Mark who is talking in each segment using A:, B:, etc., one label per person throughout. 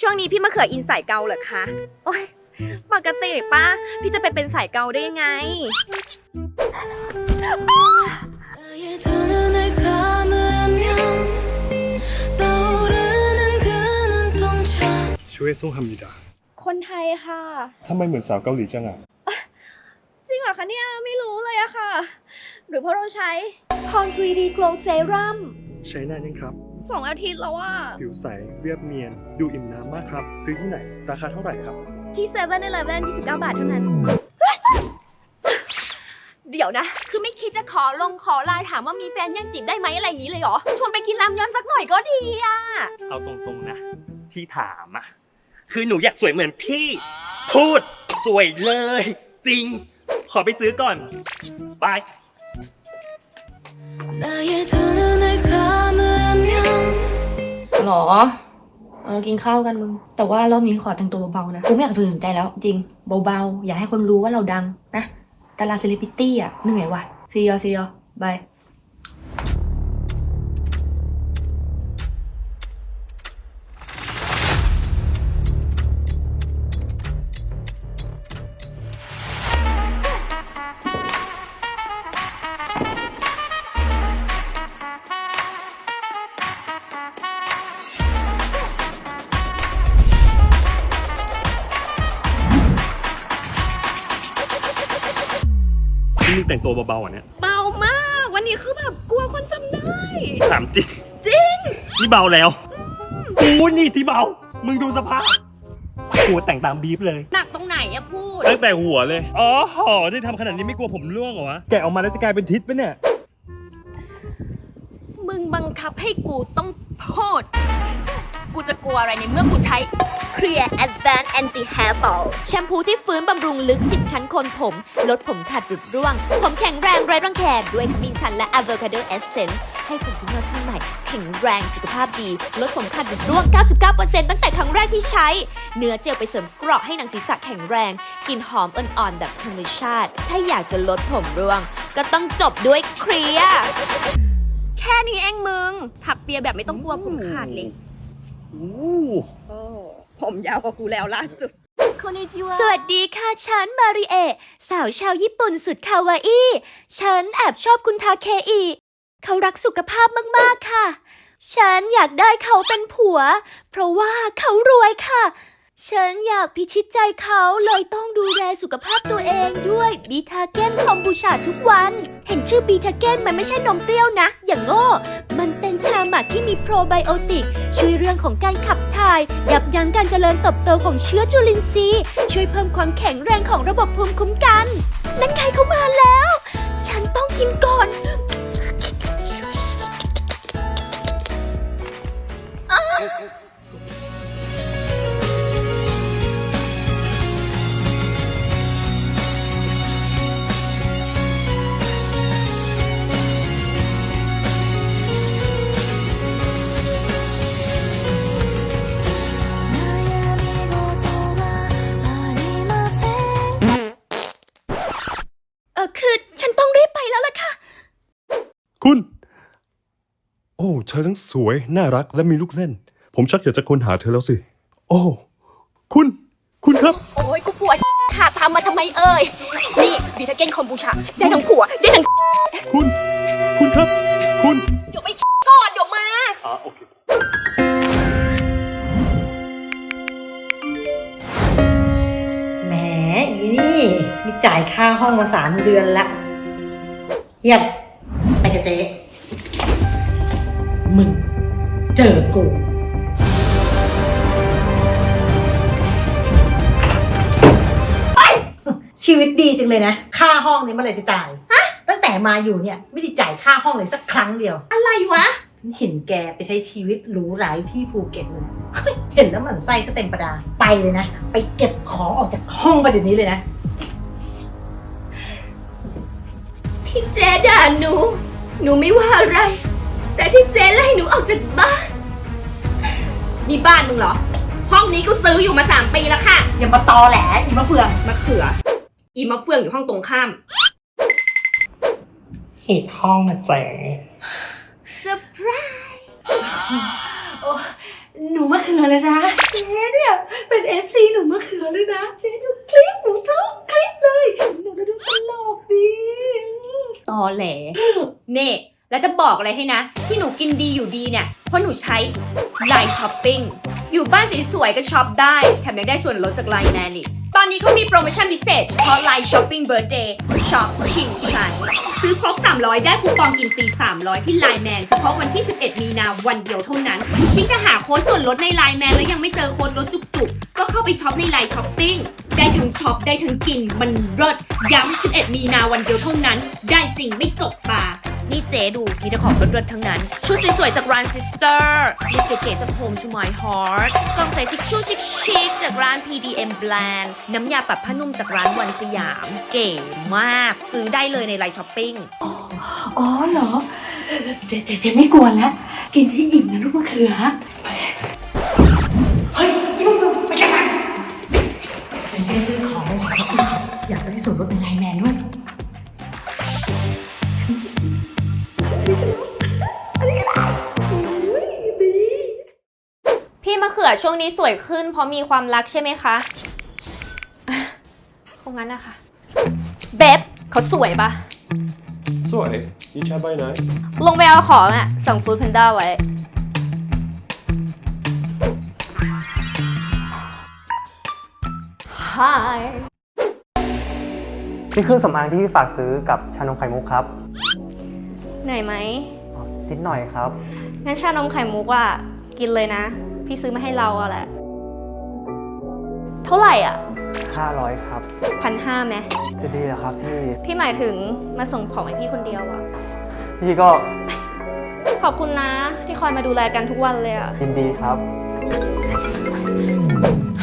A: ช่วงนี้พี่มะเขืออินสายเกาเหรอคะ โอ้ยปกติป้าพี่จะไปเป็นสายเกาได้ยังไง
B: ช่วยส่งฮัมดิดา
A: คนไทยค่ะ
B: ทำไมเหมือนสาวเกาหลีจังอะ
A: จริงเหรอคะเนี่ยไม่รู้เลยอะค่ะ หรือเพราะเราใช้คอนพร 3D Glow Serum
B: ใช้นานยังครับ
A: สองอาทิตย์แล้วอะ
B: ผิวใส เรียบเนียน ดูอิ่มน้ำมากครับ ซื้อที่ไหน ราคาเท่าไหร่ครับ
A: ที่7 e เ e ่ e อ29 บาทเท่านั้น เดี๋ยวนะ คือไม่คิดจะขอลงขอไลน์ถามว่ามีแฟนยังจีบได้ไหมอะไรอย่างนี้เลยเหรอ ชวนไปกินรามยอนสักหน่อยก็ดีอะ
C: เอาตรงๆนะ ที่ถามอะคือหนูอยากสวยเหมือนพี่ พูด สวยเลย จริง ขอไปซื้อก่อนบาย
D: 나의 두
E: หรอเออกินข้าวกันมึง แต่ว่ารอบนี้ขอแต่งตัวเบาๆนะ กูไม่อยากสนใจแล้ว จริง เบาๆ อย่าให้คนรู้ว่าเราดังนะดาราเซเลบริตี้อะเหนื่อยว่ะซียอซียอบาย
B: เบาๆอะเนี่ย
A: เบามาก วันนี้คือแบบกลัวคนจำได้
C: ถามจริงจริง นี่เบาแล้วกูนี่ที่เบา มึงดูสภาพกูแต่งตามบีฟเลย
A: หนักตรงไหนอะพูด
B: ตั้งแต่หัวเลย อ๋อหอที่ทำขนาดนี้ไม่กลัวผมร่วงเหรอวะ แกะออกมาแล้วจะกลายเป็นทิศปะเนี่ย
A: มึงบังคับให้กูต้อง พูด กูจะกลัวอะไรในเมื่อกูใช้ Clear Advanced Anti Hair Fall แชมพูที่ฟื้นบำรุงลึก 10 ชั้นโคนผม ลดผมขาดหลุดร่วง ผมแข็งแรงไร้รังแคด้วยขมิ้นชันและ Avocado Essence ให้ผมที่นวดข้างในแข็งแรงสุขภาพดี ลดผมขาดหลุดร่วง 99%ตั้งแต่ครั้งแรกที่ใช้ เนื้อเจลไปเสริมเกราะให้หนังศีรษะแข็งแรงกลิ่นหอมอ่อนๆแบบธรรมชาติ ถ้าอยากจะลดผมร่วง ก็ต้องจบด้วยเคลียร์ แค่นี้เองมึง ถักเปียแบบไม่ต้องกลัวผมขาดเลย
C: อู้
A: ผมยาวกว่ากูแล้วล่าสุด
E: สวัสดีค่ะฉันมาริเอะสาวชาวญี่ปุ่นสุดคาวาอี้ฉันแอบชอบคุณทาเคอิเขารักสุขภาพมากๆค่ะ ฉันอยากได้เขาเป็นผัว เพราะว่าเขารวยค่ะ ฉันอยากพิชิตใจเขาเลยต้องดูแลสุขภาพตัวเองด้วยบีทาเก้นคอมบูชาทุกวัน เห็นชื่อบีทาเก้นมันไม่ใช่นมเปรี้ยวนะ อย่างโง่ มันเป็นชาหมักที่มีโปรไบโอติก ช่วยเรื่องของการขับถ่าย ยับยั้งการเจริญเติบโตของเชื้อจุลินทรีย์ ช่วยเพิ่มความแข็งแรงของระบบภูมิคุ้มกันนั่นใครเข้ามาแล้ว ฉันต้องกินก่อน
D: 悩
E: เธ
B: อทั้งสวย น่ารักและมีลูกเล่น ผมชักอยากจะค้นหาเธอแล้วสิ โอ้ คุณ คุณครับ
A: โอ้ยกูปวดขาตามมาทำไมเอ่ย นี่บีทาเก้นคอมบูชา ได้ทั้งผัว ได้ทั้ง
B: คุณ คุณครับ คุณ
A: เดี๋ยวไปก่อน เดี๋ยวมา
B: อ๋อโอเค
F: แหมอีนี่มีจ่ายค่าห้องมาสามเดือนละเยียบไปกับเจ๊ มึง เจอกูชีวิตดีจังเลยนะ ค่าห้องนี้เมื่อไหร่จะจ่าย ฮะ ตั้งแต่มาอยู่เนี่ย ไม่ได้จ่ายค่าห้องเลยสักครั้งเดียว
A: อะไรวะ
F: ฉันเห็นแกไปใช้ชีวิตหรูหราที่ภูเก็ตเลยเฮ้ยเห็นแล้วหมันไส้สเต็มประดา ไปเลยนะ ไปเก็บของออกจากห้องมาเดี๋ยวนี้เลยนะ
A: ที่เจ๊ด่าหนู หนูไม่ว่าอะไร แต่ที่เจ๊ไล่หนูออกจากบ้าน นี่บ้านมึงเหรอ ห้องนี้กูซื้ออยู่มาสามปีแล้วค่ะ
F: อย่ามาตอแหลอีมะเฟือง
A: มะเขือ อีมะเฟืองอยู่ห้องตรงข้าม
F: เหตุห้องนะเจ๊
A: เซอร์ไพรส์
F: โอ้หนูมะเขือเลยจ้ะเจ๊เนี่ยเป็นเอฟซีหนูมะเขือเลยนะ เจ๊ดูคลิปหนูทุกคลิปเลย หนูก็ดูตลกดี
A: ตอแหลเน่ แล้วจะบอกอะไรให้นะ ที่หนูกินดีอยู่ดีเนี่ย เพราะหนูใช้ไลน์ช้อปปิ้งอยู่บ้านสวยๆก็ช็อปได้ แถมยังได้ส่วนลดจากไลน์แมนอีกตอนนี้เขามีโปรโมชั่นพิเศษเฉพาะไลน์ช้อปปิ้งเบ r ร์ d เดย์ช็อปชิงชันซื้อครบ 300 ได้คูปองกินฟรี300 ที่ไลน์แมนเฉพาะวันที่ 11 มีนาวันเดียวเท่านั้นยิ่งถ้าหาโค้ดส่วนลดในไลน์แมนแล้วยังไม่เจอโค้ดลดจุกๆ ก็เข้าไปช็อปในไลน์ช้อปปิ้งได้ทั้งช็อปได้ทั้งกินมันรสย้ำ11 มีนาวันเดียวเท่านั้น ได้จริงไม่จบตา นี่เจ๊ดูมีแต่ของรสๆทั้งนั้น ชุดสวยๆจากร้าน Sister ลิปเก๋ๆจาก Home to My Heart กล่องใส่ทิชชู่ชิคๆจากร้าน PDM Brand น้ำยาปรับผ้านุ่มจากร้านวันสยาม เก๋มาก ซื้อได้เลยในไลน์ช้อปปิ้ง
F: อ๋อเหรอ เจ๊เจ๊เจ๊ไม่กลัวแล้ว กินให้อิ่มนะลูกมะเขือ เฮ้ยนี่มึงไม่ใช่มันเดี๋ยวเจ๊ซื้อของในช้อปปิ้งอยากได้ส่วนลดในไลน์แมนด้วย
A: ขือช่วงนี้สวยขึ้น เพราะมีความรักใช่ไหมคะ คงงั้นนะคะเบบเขาสวยปะ
B: สวยนี่ใช้ใบไหน
A: ลงไปเอาของอะสั่งฟู้ดแพนด้าไว้ Hi
G: นี่คือสำอางที่ฝากซื้อกับชานมไข่มุกครับ
A: เหนื่อยไหม
G: อ๋อนิดหน่อยครับ
A: งั้นชานมไข่มุกอะกินเลยนะ พี่ซื้อมาให้เราอะแหละ เท่าไหร่อะ
G: 500 ครับ
A: พันห้าไหม
G: จะดีเหรอครับพี่
A: พี่หมายถึงมาส่งของให้พี่คนเดียวอะ
G: พี่ก็
A: ขอบคุณนะที่คอยมาดูแลกันทุกวันเลยอะ
G: ยินดีครับ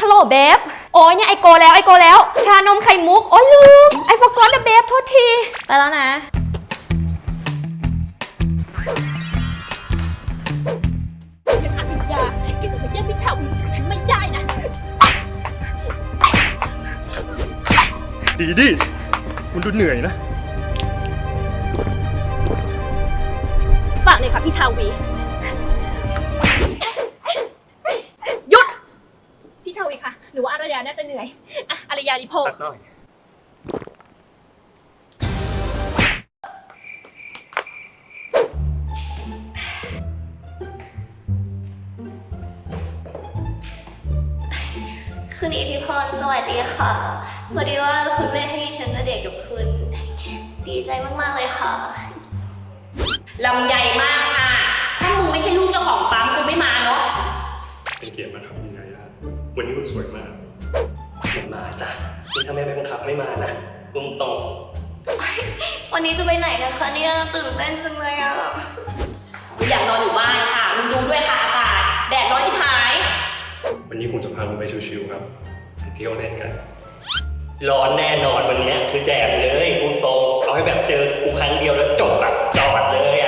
A: ฮัลโหลเบฟโอ้ยเนี่ยไอโกแล้วไอโกแล้ว ชานมไข่มุก โอ้ยลืมไอฟกอนเบฟโทษที ไปแล้วนะ ดี
B: ดิ คุณดูเหนื่อยนะ
A: ฝากเลยค่ะพี่ชาวี หยุด พี่ชาวีค่ะ หนูว่าอารยาน่าจะเหนื่อยอะอารยาดิโพ
C: สักหน่อย
E: คุณอิทธิพรสวัสดีค่ะ พอดีว่าคุณไม่ให้ฉันมาเดทกับคุณ ดีใจมาก ๆ เลยค่ะ
A: ลำใหญ่มากค่ะ ถ้ามึงไม่ใช่ลูกเจ้าของปั๊มกูไม่มาเนาะ
B: เป็นเกียรติมาทำยังไงล่ะวันนี้คุณสวยมาก
C: มันมาจ้ะนี่ถ้าไม่ไปบังคับไม่มานะพุ่งตรง
E: วันนี้จะไปไหนนะคะเนี่ยตื่นเต้นจังเลยอะ
A: มึงอยากนอนอยู่บ้านค่ะมึงดูด้วยค่ะอากาศแดดร้อนชิบหาย
B: วันนี้ผมจะพาคุณไปชิวๆครับไปเที่ยวเล่นกัน
C: ร้อนแน่นอนวันนี้คือแดดเลยกูตรงเอาให้แบบเจอกูครั้งเดียวแล้วจบแบบจอดเลยอะ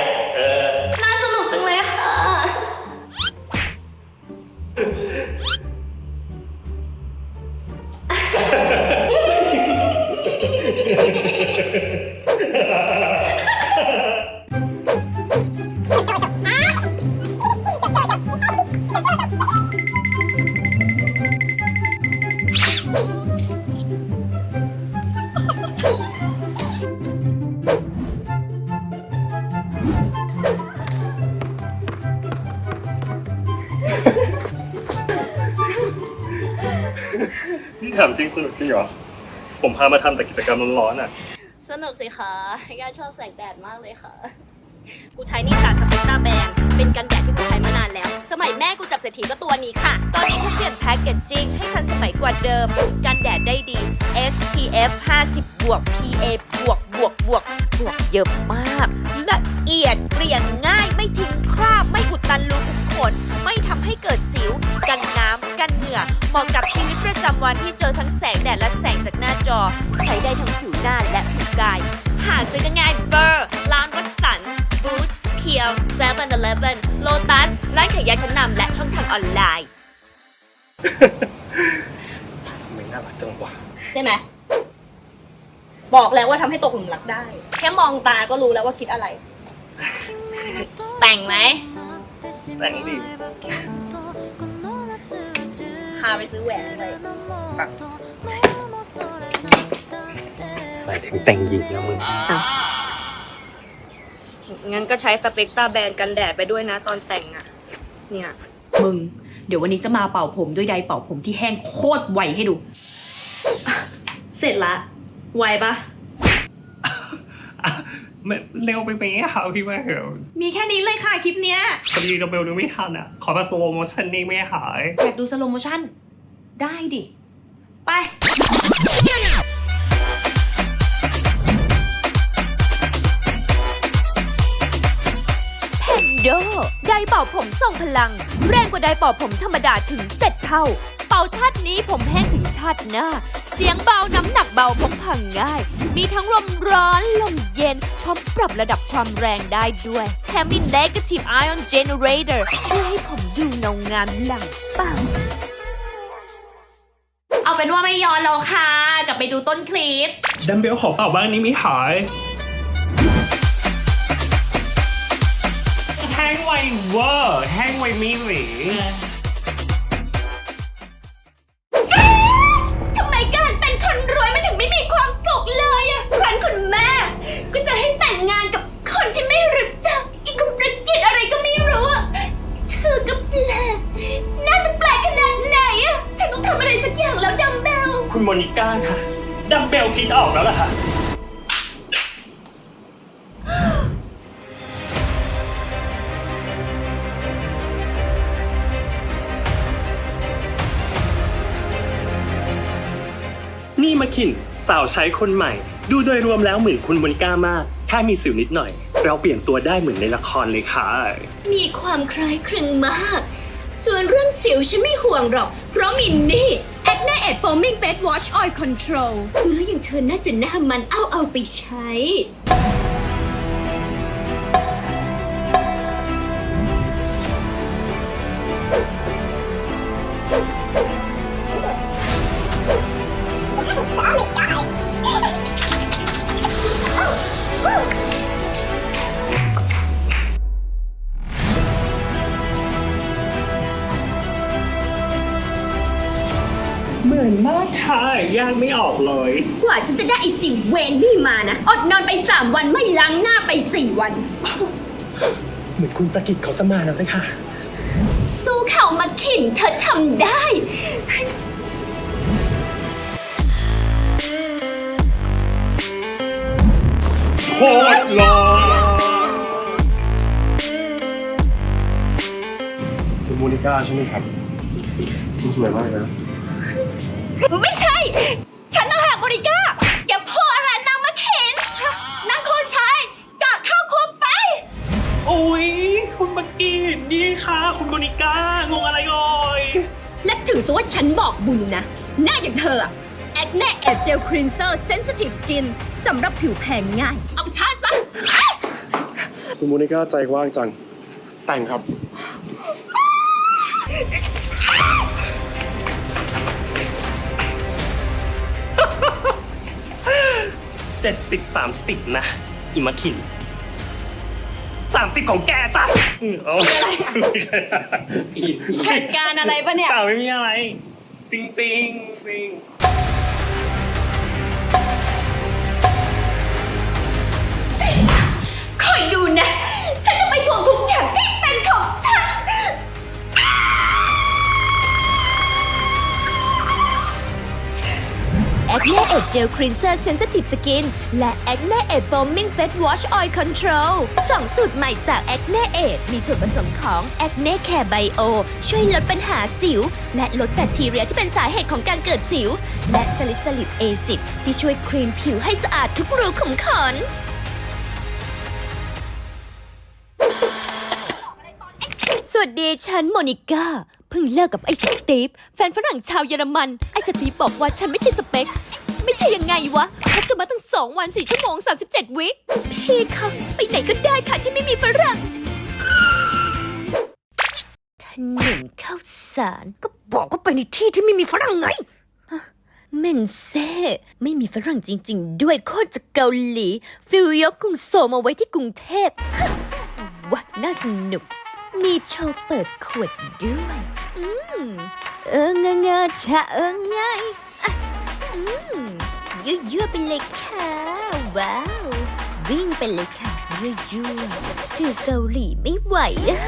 E: สนุกจ
B: ริงเหรอ ผมพามาทำแต่กิจกรรมร้อนๆอะ
E: สนุกสิคะย่าชอบแสงแดดมากเลยค่ะ
A: กูใช้นี่จากสเปกตาแบงเป็นกันแดดที่กูใช้มานานแล้ว สมัยแม่กูจับเศรษฐีก็ตัวนี้ค่ะ ตอนนี้เขาเปลี่ยนแพ็กเกจจิ้งให้ทันสมัยกว่าเดิม กันแดดได้ดี SPF 50 บวก PA บวกบวกบวกบวกเยอะมาก ละเอียดเกลี่ยง่ายไม่ทิ้งคราบ ไม่อุดตันรูขุมขน ไม่ทำให้เกิดสิว กันน้ำกันเหงื่อเหมาะกับชีวิตประจำวันที่เจอทั้งแสงแดดและแสงจากหน้าจอ ใช้ได้ทั้งผิวหน้าและผิวกาย หาซื้อกันง่ายเบอร์ร้านวัดสันบูธเพียวเซเว่นเลเว่นโลตัสร้านขายยาชั้นนำและช่องทางออนไลน์
B: ทำไมน่ารักจังวะ
A: ใช่ไหม บอกแล้วว่าทำให้ตกหลุมรักได้ แค่มองตาก็รู้แล้วว่าคิดอะไร แต่งไหม
D: แต่งดิา
E: ไปซื้อแหวนเลย
H: หมายถึงแต่งหญิงนะมึง
E: งั้นก็ใช้สเปกตาแบรนด์กันแดดไปด้วยนะตอนแต่งอะเนี่ย มึง เดี๋ยววันนี้จะมาเป่าผมด้วยไดร์เป่าผมที่แห้งโคตรไวให้ดู เสร็จละ ไวปะ
C: เร็วไปไหมอะค่ะพี่แม่เว
E: มีแค่นี้เลยค่ะคลิปเนี้ย
C: พอดีเราเบลดูไม่ทันอะขอมาสโลโมชั่นนี้ไม่หาย
E: อยากดูสโลโมชั่น ได้ดิ ไปเพนโดไดร์เป่าผมทรงพลัง แรงกว่าไดร์เป่าผมธรรมดาถึงเจ็ดเท่า เป่าชาตินี้ผมแห้งถึงชาติหน้าเสียงเบาน้ำหนักเบาพกพังง่าย มีทั้งลมร้อนลมเย็น พร้อมปรับระดับความแรงได้ด้วย แถมมี Negative Ion Generator ช่วยให้ผมดูเงางามหลังเป่าเอาเป็นว่าไม่ย้อนแล้วค่ะ กลับไปดูต้นคลิป
C: ดัมเบลขอเป่าบ้างนี้ไม่หายแห้งไวเวอร์แห้งไวมีหลี
E: เบล
C: คิดออกแล้วล่ะค่ะ นี่มาคินสาวใช้คนใหม่ ดูโดยรวมแล้วเหมือนคุณโมนิก้ามากถ้ามีสิวนิดหน่อย เราเปลี่ยนตัวได้เหมือนในละครเลยค่ะ
E: มีความคล้ายคลึงมาก ส่วนเรื่องสิวฉันไม่ห่วงหรอก เพราะมีนี่ หน้าแอด Forming Face Wash Oil Control ดูแล้วอย่างเธอน่าจะหน้ามันเอาเอาไปใช้
C: เลย
E: กว่าฉันจะได้ไอสิ่งเวนนี่มานะ อดนอนไป3วันไม่ล้างหน้าไป4วัน
C: เหมือนคุณประกิตเขาจะมาแล้วเลยค่ะ
E: สู้เขามาขินเธอทำได้
C: โคตรหล่อ
B: คุณโมนิก้าใช่ไหมครับคุณสวยมากนะ
E: ไม่ใช่ อ้
C: ยคุณประกิตนี่ค่ะ คุณโมนิก้างงอะไรก่อย
E: และถือซะว่าฉันบอกบุญนะ หน้าอย่างเธออะ Acne Ed Gel Cleanser Sensitive Skin สำหรับผิวแพ้ง่าย เอาชาซะ
B: คุณโมนิก้าใจกว้างจัง แต่งครับ
C: เจ็ดสิบสามสิบนะ อิมาคิน สามสิบของแกจ้ะเอา
E: แผนการอะไรปะเนี่ย
C: เปล่าไม่มีอะไร จริงจริงๆจริง
E: Acne Ed Gel Cleanser Sensitive Skin และ Acne Ed Foaming Face Wash Oil Control สองสูตรใหม่จาก Acne Ed มีส่วนผสมของ Acne Care Bio ช่วยลดปัญหาสิว และลดแบคทีเรียที่เป็นสาเหตุของการเกิดสิว และสลิดสลิดเอซิดที่ช่วยคลีนผิวให้สะอาดทุกรูขุมขน สวัสดีฉันโมนิก้า เพิ่งเลิกกับไอ้สตีฟแฟนฝรั่งชาวเยอรมัน ไอ้สตีฟบอกว่าฉันไม่ใช่สเปค ไม่ใช่ยังไงวะคบกันมาตั้งสองวันสี่ชั่วโมงสามสิบเจ็ดวิพี่คะไปไหนก็ได้ค่ะที่ไม่มีฝรั่งถนนข้าวสารก็บอกว่าไปในที่ที่ไม่มีฝรั่งไงฮะเมนเซ่ไม่มีฝรั่งจริง ๆ ด้วยโคตรจากเกาหลี ฟิวยกกรุงโซลมาไว้ที่กรุงเทพฮะวัดน่าสนุก มีโชว์เปิดขวดด้วย อืม เออเงเงชะเออไงอะอืม ยั่วยั่วๆไปเลยค่ะ ว้าว วิ่งไปเลยค่ะยั่วยั่วๆคือเกาหลีไม่ไหวอะ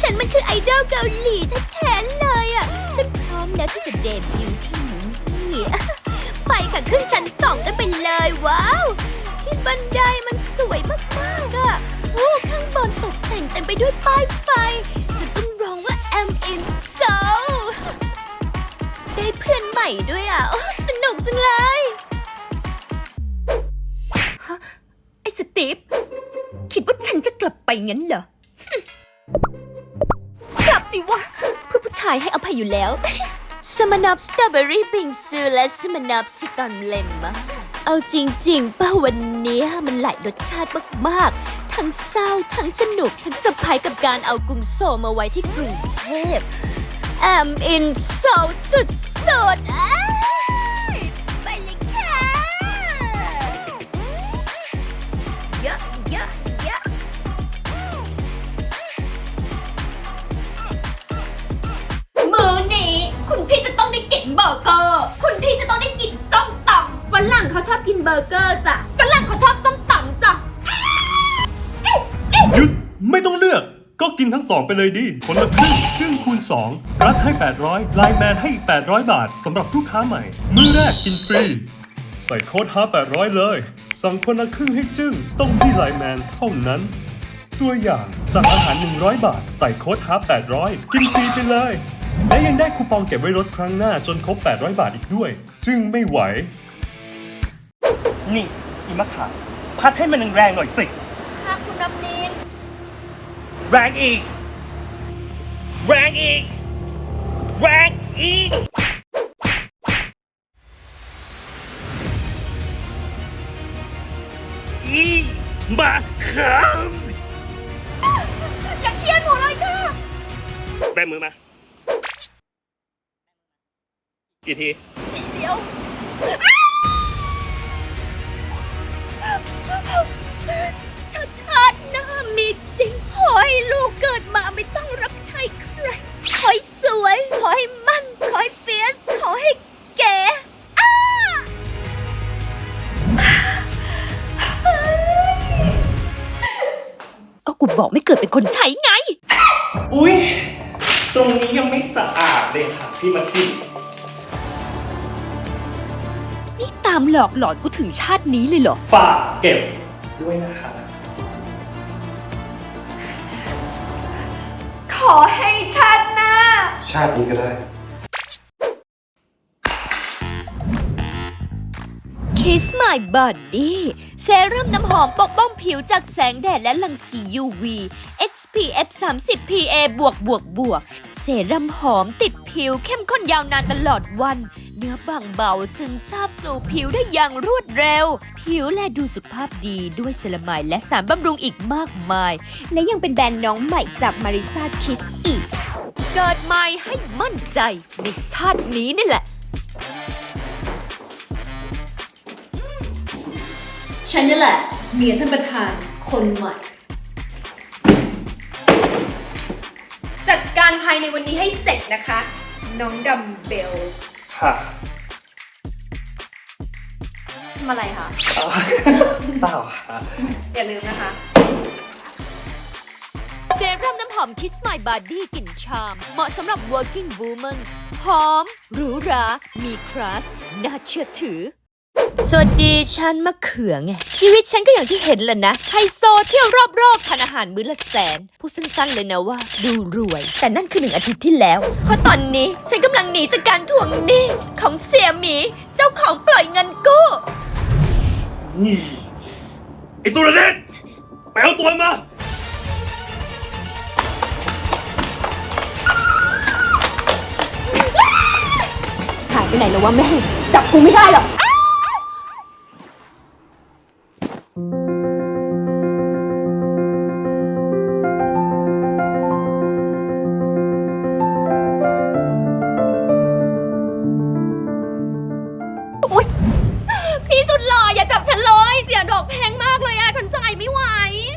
E: ฉันมันคือไอดอลเกาหลีแท้ๆเลยอะฉันพร้อมแล้วที่จะเดบิวต์ที่นี่ไปค่ะขึ้นชั้นสองกันไปเลยว้าว ที่บันไดมันสวยมากๆอะโอ้ข้างบนตกแต่งเต็มไปด้วยป้ายไฟจะต้องร้องว่า I'm in Seoul ได้เพื่อนใหม่ด้วยอะ โอ้สนุกจังเลยฮะไอ้สตีฟคิดว่าฉันจะกลับไปงั้นเหรอ กลับสิวะเพื่อผู้ชายให้อภัยอยู่แล้ว สมานอบสตรอเบอรี่บิงซูและสมานอบสตอนเลมมาเอาจริงๆป้าวันนี้มันหลายรสชาติมากๆ ทั้งเศร้า ทั้งสนุก ทั้งสบายกับการเอากรุงโซมาไว้ที่กรุงเทพ I'm in so สุดสุดๆอ้ายไปเลยค่ะเยอะเยอะเยอะ
A: มือนี้ คุณพี่จะต้องได้กินเบอร์เกอร์ คุณพี่จะต้องได้กินส้มตำฝรั่งเขาชอบกินเบอร์เกอร์จ้ะฝรั่งเขาชอบส้มตำจ้ะ
I: หยุดไม่ต้องเลือก ก็กินทั้งสองไปเลยดิคนละครึ่งจึ้งคูณ 2 รัฐให้ 800ไลน์แมนให้อีก 800 บาทสำหรับลูกค้าใหม่ มื้อแรกกินฟรี ใส่โค้ดฮา800 เลย สั่งคนละครึ่งให้จึ้งต้องที่ไลน์แมนเท่านั้น ตัวอย่างสั่งอาหาร 100 บาท ใส่โค้ดฮา800 กินฟรีไปเลย และยังได้คูปองเก็บไว้ลดครั้งหน้าจนครบ 800 บาทอีกด้วย จึ้งไม่ไหว
C: นี่อีมะขามพัดให้มันแรงๆหน่อยสิ
A: ค่ะคุณน้ำนิน
C: แรงอีก แรงอีก แรงอีก อีมะขาม
A: อย่าเครียดหนูเลยค่ะ
C: แบมือมา กี่ที
A: เดี๋ยวถ้าชาติหน้ามีจริง ขอให้ลูกเกิดมาไม่ต้องรับใช้ใคร ขอให้สวย ขอให้มั่น ขอให้เฟียส ขอให้แก่อ้าก็กูบอกไม่เกิดเป็นคนใช้ไง
C: อุ้ย ตรงนี้ยังไม่สะอาดเลยค่ะพี่มาคิน
A: นี่ตามหลอกหลอนกูถึงชาตินี้เลยเหรอ
C: ฝากเก็บด้วยนะคะ
A: อให้ชาติหน้า
B: ชาตินี้ก็ได้
A: Kiss My Body เซรั่มน้ำหอมปกป้องผิวจากแสงแดดและรังสี UV SPF 30 PA บวกบวกบวกเซรั่มหอมติดผิวเข้มข้นยาวนานตลอดวัน เนื้อบางเบาซึมซาบสู่ผิวได้อย่างรวดเร็ว ผิวและดูสุขภาพดีด้วยเซรามายและสารบำรุงอีกมากมาย และยังเป็นแบรนด์น้องใหม่จากมาริซาคิสอีก เกิดใหม่ให้มั่นใจในชาตินี้นี่แหละ
E: ฉันนี่แหละ เมียท่านประธานคนใหม่
A: จัดการภายในวันนี้ให้เสร็จนะคะ น้องดัมเบล
C: ค่ะ
A: ทำอะไรคะ
C: เปล่าค่ะ
A: อย่าลืมนะคะเซรั่มน้ำหอม Kiss My Body กลิ่นชาม เหมาะสำหรับ working woman หอมหรูหรา มีคลาส น่าเชื่อถือ สวัสดีฉันมะเขือไงชีวิตฉันก็อย่างที่เห็นแหละนะ ไฮโซเที่ยวรอบๆทานอาหารมื้อละแสน พูดสั้นๆเลยนะว่า ดูรวย แต่นั่นคือหนึ่งอาทิตย์ที่แล้วเพราะตอนนี้ฉันกำลังหนีจากการทวงหนี้ของเสียหมี เจ้าของปล่อยเงินกู้
I: ไอ้สุรเดชไปเอาตัวมา
A: หายไปไหนแล้ววะแม่จับกูไม่ได้หรอก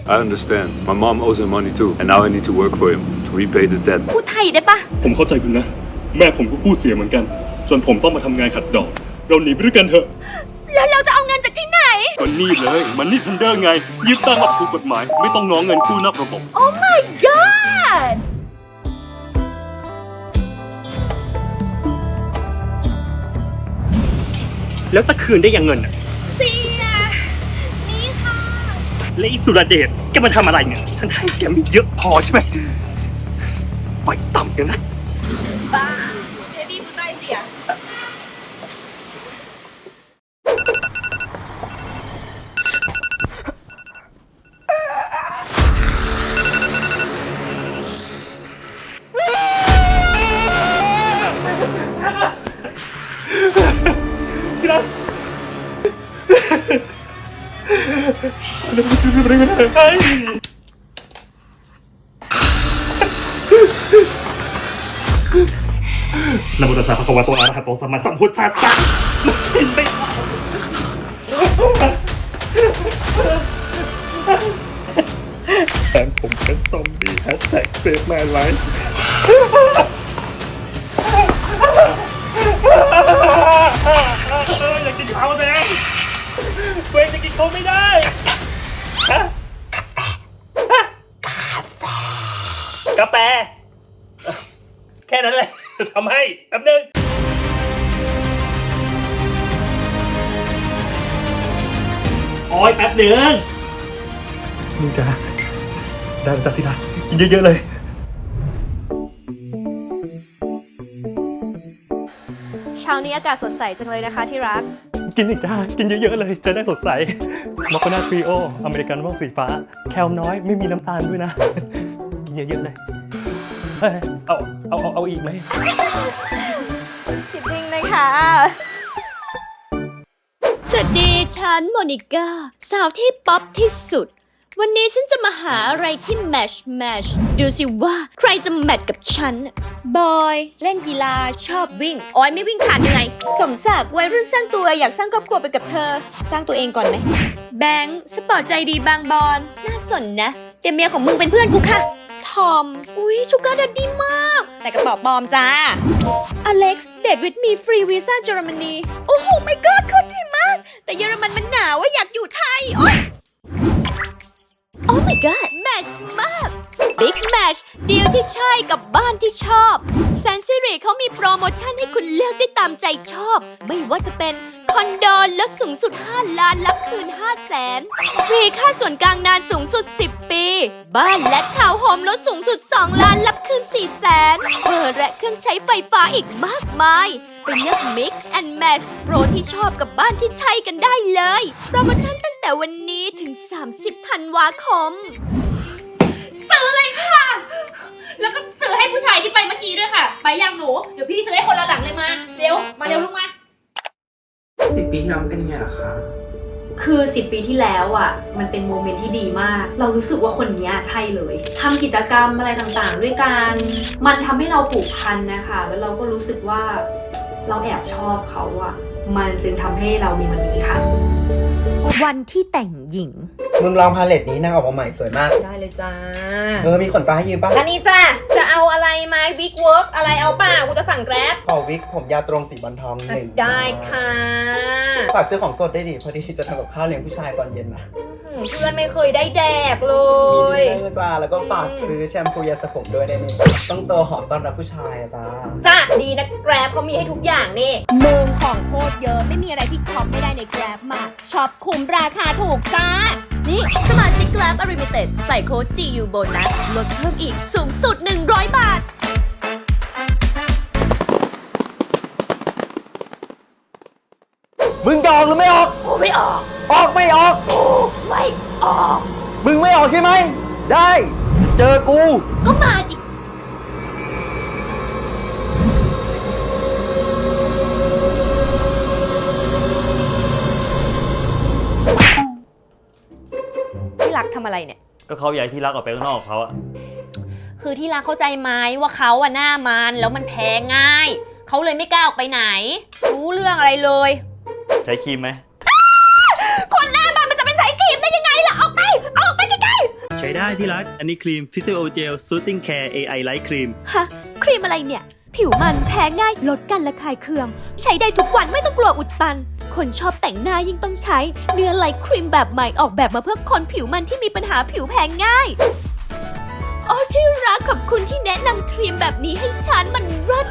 J: I understand. My mom owes him money too, and now I need to work for him to repay the debt.
A: พูดไทยได้ปะ
I: ผมเข้าใจคุณนะ แม่ผมก็กู้เสียเหมือนกัน จนผมต้องมาทำงานขัดดอก เราหนีไปด้วยกันเถอะ
E: แล้วเราจะเอาเงินจากที่ไหน
I: ก็นี่เลย มันนี่ทันเดอร์ไงยืมตังค์กับถูกกฎหมาย ไม่ต้องง้อเงินกู้นอกระบบ
E: Oh my god
C: แล้วจะคืนได้ยังเงินอะ
E: เสียนี่ค่ะ
C: และอีสุรเดชแกมาทำอะไรเนี่ย ฉันให้แกไม่เยอะพอใช่ไหมไปต่ำกันนะ นะโมตัสสะภะคะวะโตอะระหะโตสัมมาสัมพุทธัสสะเห็นไหมแฟนผมเป็นซอมบี้แฮชแท็กเซฟแมนไลฟ์อยากกินข้าวแดงตัวเองจะกินเขาไม่ได้ กาแฟ แค่นั้นแหละทำให้แป๊บนึงโอ้ยแป๊บหนึ่ง
I: นี่จ้าได้มาจากที่ร้านกินเยอะๆเลย
A: เช้านี้อากาศสดใสจังเลยนะคะที่รัก
I: กินอีกจ้ากินเยอะๆเลย จะได้สดใสมอคคานาทรีโออเมริกันม่วงสีฟ้า แคลน้อยไม่มีน้ำตาลด้วยนะกิน เยอะๆเลยเอ้ยเอาเอาเอาเอาอีกไหม
A: จริงๆเลยค่ะ
E: สวัสดีฉันโมนิก้า สาวที่ป๊อปที่สุด วันนี้ฉันจะมาหาอะไรที่แมชแมชดูสิว่าใครจะแมทกับฉัน บอย เล่นกีฬาชอบวิ่งออยไม่วิ่งขาดยังไง สมศักดิ์วัยรุ่นสร้างตัวอยากสร้างครอบครัวไปกับเธอ สร้างตัวเองก่อนไหม แบงค์สปอร์ตใจดีบางบอน น่าสนนะแต่เมียของมึงเป็นเพื่อนกูค่ะท อม อุ้ยชูการ์ดัดดีมาก
A: แต่กระเป๋าปลอมจ้า
E: อเล็กซ์เดทวิดมีฟรีวีซ่าเยอรมนี โอ้โหไม่กอดเขาดีมาก แต่เยอรมันมันหนาวว่าอยากอยู่ไทย โอ๊ยโอ้ my god แมชมากบิ๊กแมชดีลที่ใช่กับบ้านที่ชอบแสนสิริเขามีโปรโมชั่นให้คุณเลือกได้ตามใจชอบ ไม่ว่าจะเป็น อนโดลดสูงสุด 5 ล้านรับคืน5แสนฟรีค่าส่วนกลางนานสูงสุด 10 ปี บ้านและทาวน์โฮมลดสูงสุด 2 ล้านรับคืน4แสนเบอร์และเครื่องใช้ไฟฟ้าอีกมากมายไปเลือก Mix and Match โปรที่ชอบกับบ้านที่ใช่กันได้เลย โปรโมชั่นตั้งแต่วันนี้ถึง 30ธันวาคม
A: ซื้อเลยค่ะ แล้วก็ซื้อให้ผู้ชายที่ไปเมื่อกี้ด้วยค่ะ ไปยังหนู เดี๋ยวพี่ซื้อให้คนละหลังเลยมา เร็ว มาเร็วลูกมา
G: สิบปีที่แล้วเป็นยังไงล่ะคะ
A: คือ10ปีที่แล้วอะ มันเป็นโมเมนต์ที่ดีมาก เรารู้สึกว่าคนเนี้ยใช่เลยทำกิจกรรมอะไรต่างๆ ด้วยกัน มันทำให้เราผูกพันนะคะ แล้วเราก็รู้สึกว่าเราแอบชอบเขาอะ มันจึงทำให้เรามีวันนี้ค่ะ
E: วันที่แต่งหญิง
K: มึงลองพาเลตนี้นางออกมาใหม่สวยมาก
A: ได้เลยจ้า
K: เออ มีขนตาให้ยืมป่ะ
A: อันนี้จ้าจะเอาอะไรไหมวิกเวิร์กอะไรเอาป่ากูจะสั่งแกร็บ
K: ขอวิกผมยาวตรงสีบอลทองหนึ่ง
A: ได้ค่ะ
K: ฝากซื้อของสดได้ดิพอดีจะทำกับข้าวเลี้ยงผู้ชายตอนเย็นนะ
A: อืมเพื่อนไม่เคยได้แดกเล
K: มี
A: ย
K: ดินเนอร์จ้าแล้วก็ฝากซื้อแชมพูยาสระผมด้วยได้ไหมจ๊ะต้องโตหอมต้อนรับผู้ชายอะจ้า
A: จ้าดีนะแกร็บเขามีให้ทุกอย่างนี่ มึงของโคตรเยอะ ไม่มีอะไรที่ช็อปไม่ได้ในแกร็บมากช็อปคุ้มราคาถูกจ้า
E: นี่ สมาชิก Grab Unlimited ใส่โค้ด GU Bonus ลดเพิ่มอีกสูงสุด 100 บาท
G: มึงจะออกหรือไม่ออก
E: กูไม่ออก
G: ออกไม่ออก
E: กูไม่ออก
G: มึงไม่ออกใช่ไหม ได้ เจอกู
E: ก็มาดิ
A: อะไรเนี่ย
I: ก็เขาอยากให้ที่รักออกไปข้างนอกเขาอะ
A: คือที่รักเข้าใจไหมว่าเขาอะหน้ามันแล้วมันแพ้ง่าย เขาเลยไม่กล้าออกไปไหน รู้เรื่องอะไรเลย
I: ใช้ครีมไหม
A: คนหน้ามันมันจะไปใช้ครีมได้ยังไงล่ะ ออกไป ออกไปใกล้
C: ใช้ได้ที่รัก อันนี้ครีม Physio Gel Soothing Care AI Light Cream
E: ฮะครีมอะไรเนี่ย ผิวมันแพ้ง่ายลดกันระคายเคือง ใช้ได้ทุกวันไม่ต้องกลัวอุดตัน คนชอบแต่งหน้ายิ่งต้องใช้ เนื้อไลท์ครีมแบบใหม่ออกแบบมาเพื่อคนผิวมันที่มีปัญหาผิวแพ้ง่าย โอ้ที่รักขอบคุณที่แนะนำครีมแบบนี้ให้ฉันมันรส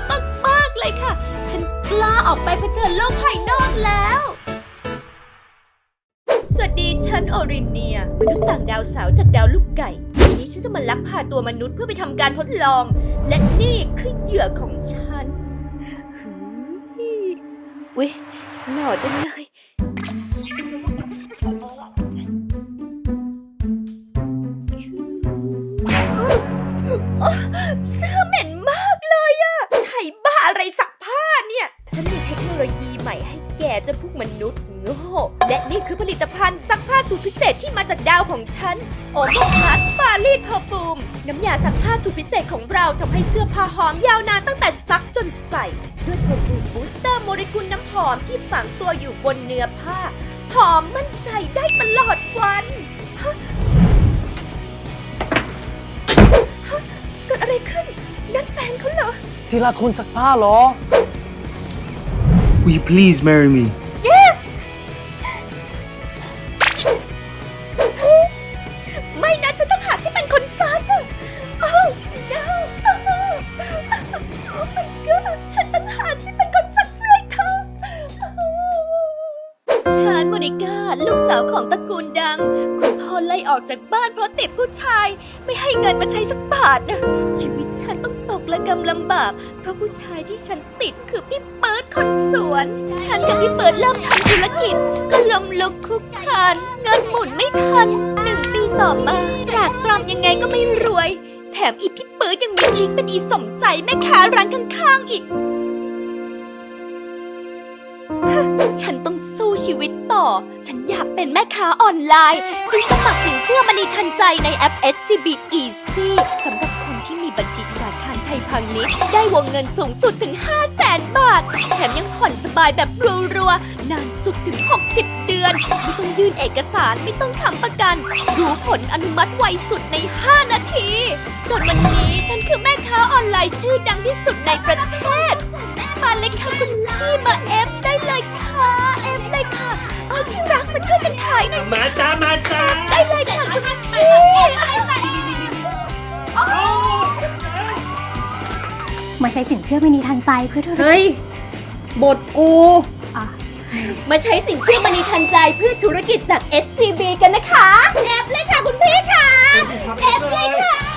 E: มากๆเลยค่ะ ฉันกล้าออกไปเผชิญโลกภายนอกแล้ว สวัสดีฉันออรินเนียมนุษย์ต่างดาวสาวจากดาวลูกไก่ ฉันจะมาลักพาตัวมนุษย์เพื่อไปทำการทดลอง และนี่คือเหยื่อของฉันเฮ้ยเว้ยหล่อจังเลยเสื้อเหม็นมากเลยอะใช้บ้าอะไรซักผ้าเนี่ย ฉันมีเทคโนโลยีใหม่ให้แกเจะพวกมนุษย์ โง่และนี่คือผลิตภัณฑ์ซักผ้าสูตรพิเศษที่มาจากดาวของฉัน โอโมพลัสปารีดเพอร์ฟูม น้ำยาซักผ้าสูตรพิเศษของเราทำให้เสื้อผ้าหอมยาวนานตั้งแต่ซักจนใส่ ด้วยเพอร์ฟูมบูสเตอร์โมเลกุลน้ำหอมที่ฝังตัวอยู่บนเนื้อผ้า หอมมั่นใจได้ตลอดวันเกิดอะไรขึ้น นั่นแฟนเขาเหรอ
G: ที่รักคุณซักผ้าเหรอ Will you please marry me
E: ออกจากบ้านเพราะติดผู้ชาย ไม่ให้เงินมาใช้สักบาทนะชีวิตฉันต้องตกระกำลำบาก เพราะผู้ชายที่ฉันติดคือพี่เปิดคนสวน ฉันกับพี่เปิดเริ่มทำธุรกิจ ก็ล้มลุกคุกคานเงินหมุนไม่ทันหนึ่งปีต่อมาตรากตรำยังไงก็ไม่รวย แถมอีพี่เปิดยังมีกิ๊กเป็นอีสมใจแม่ค้าร้านข้างๆอีก ฉันต้องสู้ชีวิตต่อ ฉันอยากเป็นแม่ค้าออนไลน์ ฉันสมัครสินเชื่อมณีทันใจในแอป SCB Easy สำหรับคนที่มีบัญชีธนาคารไทยพาณิชย์ได้วงเงินสูงสุดถึง 5 0 0แสนบาท แถมยังผ่อนสบายแบบรัวๆ นานสุดถึง 60 เดือน ไม่ต้องยื่นเอกสารไม่ต้องทำประกัน รู้ผลอนุมัติไวสุดใน 5 นาที จนวันนี้ฉันคือแม่ค้าออนไลน์ชื่อดังที่สุดในประเทศ เลยค่ะคุณพี่มาเอฟได้เลยค่ะเอฟเลยค่ะ เอาที่รักมาช่วยกันขายหน่อยสิ
C: มาจ้ามาจ้า
E: ได้เลยค่ะคุณพี่
D: มาใช้สินเชื่อมินิทันใจเพื่อธุรกิจ
A: เฮ้ยบทกู
D: อะ
A: มาใช้สินเชื่อมณีทันใจเพื่อธุรกิจจาก SCB กันนะคะ แอปเลยค่ะคุณพี่ค่ะ แอปเลยค่ะ